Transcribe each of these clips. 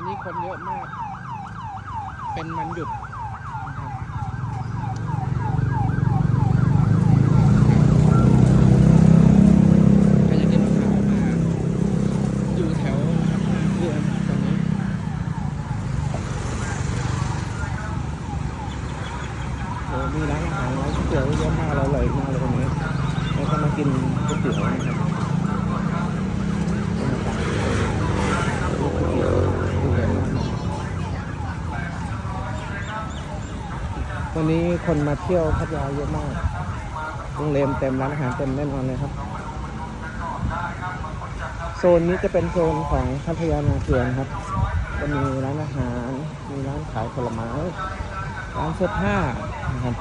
ันนี้คนเยอะมาก เป็นวันหยุดมีร้านอาหารร้านก๋วยเตี๋ยวเยอะมากเราเลยมากเลยตรงนี้แล้วก็มากินก๋วยเตี๋ยวนะครับ วันนี้คนมาเที่ยวพัทยาเยอะมากโรงแรมเต็มร้านอาหารเต็มแน่นอนเลยครับ โซนนี้จะเป็นโซนของพัทยานาเกลือนครับ จะมีร้านอาหาร มีร้านขายผลไม้ ร้านเสื้อผ้านะครับ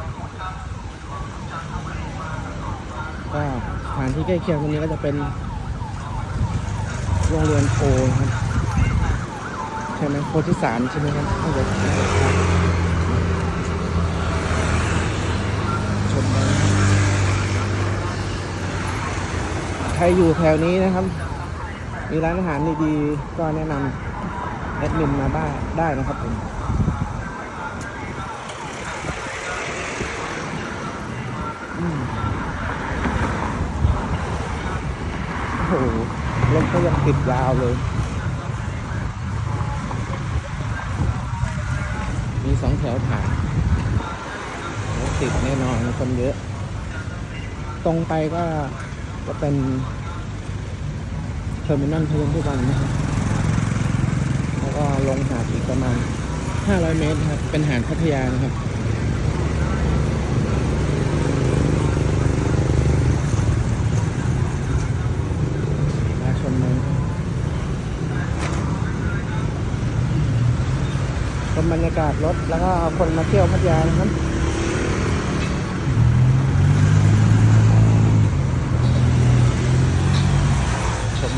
ก็สถานที่ใกล้เคียงตรงนี้ก็จะเป็นโรงเรียนโพครับใช่ไหมโพธิสารใช่ไหมครับ ถ้าเกิดชมได้ใครอยู่แถวนี้นะครับ มีร้านอาหารดีๆก็แนะนำแอดมินมาบ้างได้นะครับผมอืมโอ้โหรถก็ยังติดยาวเลย มีสองแถวผ่าน ติดแน่นอนคนเยอะ ตรงไปก็จะเป็นเทอร์มินอลพยนทุกวันนะครับ แล้วก็ลงหาดอีกประมาณ 500 เมตรครับ เป็นหาดพัทยานะครับมาชมเมืองชมบรรยากาศรถแล้วก็คนมาเที่ยวพัทยานะครับ ชม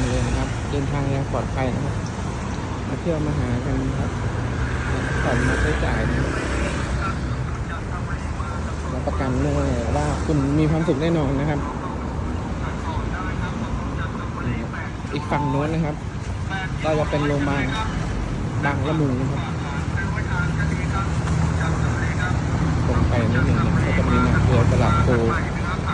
เดินทางอย่างปลอดภัยนะครับ มาเที่ยวมาหากันครับผ่อนมาใช้จ่ายนะครับประกันเลยว่าคุณมีความสุขแน่นอนนะครับ อีกฝั่งโน้นนะครับก็จะเป็นโรงพยาบาลบางละมุงนะครับตรงไปนิดหนึ่งก็จะมีนาเกลือตลาดโพ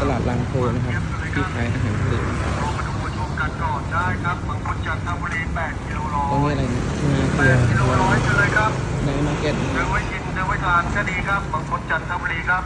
ตลาดลางโพนะครับ ที่ขายอาหารทะเลนะครับ กันก่อนได้ครับบางคนจากทบุรี8กิโลร้อตรงนี้ยอะไรเนี่ยนาเกลือ8กิโลร้อยเจอเลยครับในมาร์เก็ตเดินไว้กินเดินไว้ทานก็ดีครับบางคนจากทบุรีครับ